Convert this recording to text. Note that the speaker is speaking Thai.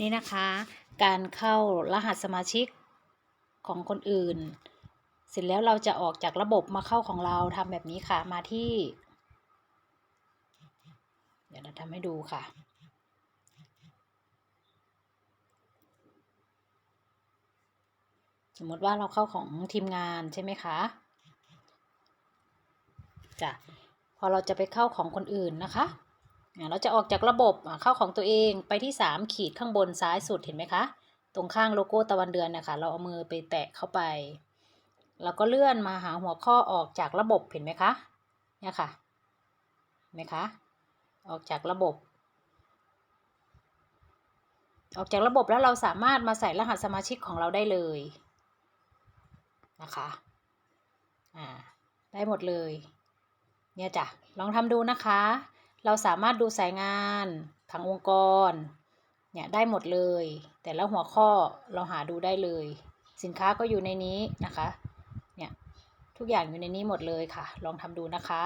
นี่นะคะ การเข้ารหัสสมาชิกของคนอื่น เสร็จแล้วเราจะออกจากระบบมาเข้าของเราทำแบบนี้ค่ะมาที่ เดี๋ยวเราทำให้ดูค่ะสมมติว่าเราเข้าของทีมงานใช่ไหมคะจ้ะพอเราจะไปเข้าของคนอื่นนะคะ เราจะออกจากระบบเข้าของตัวเองไปที่ 3 ขีดข้างบนซ้ายสุดเห็นไหมคะ ตรงข้างโลโก้ตะวันเดือนนะคะ เราเอามือไปแตะเข้าไป แล้วก็เลื่อนมาหาหัวข้อออกจากระบบเห็นไหมคะ เนี่ยค่ะ เห็นไหมคะ ออกจากระบบ ออกจากระบบแล้วเราสามารถมาใส่รหัสสมาชิกของเราได้เลยนะคะ อ่า ได้หมดเลย เนี่ยจ้ะ ลองทำดูนะคะ เราสามารถดูสายงานผังองค์กร เนี่ยได้หมดเลย แต่ละหัวข้อเราหาดูได้เลย สินค้าก็อยู่ในนี้นะคะ เนี่ย ทุกอย่างอยู่ในนี้หมดเลยค่ะ ลองทำดูนะคะ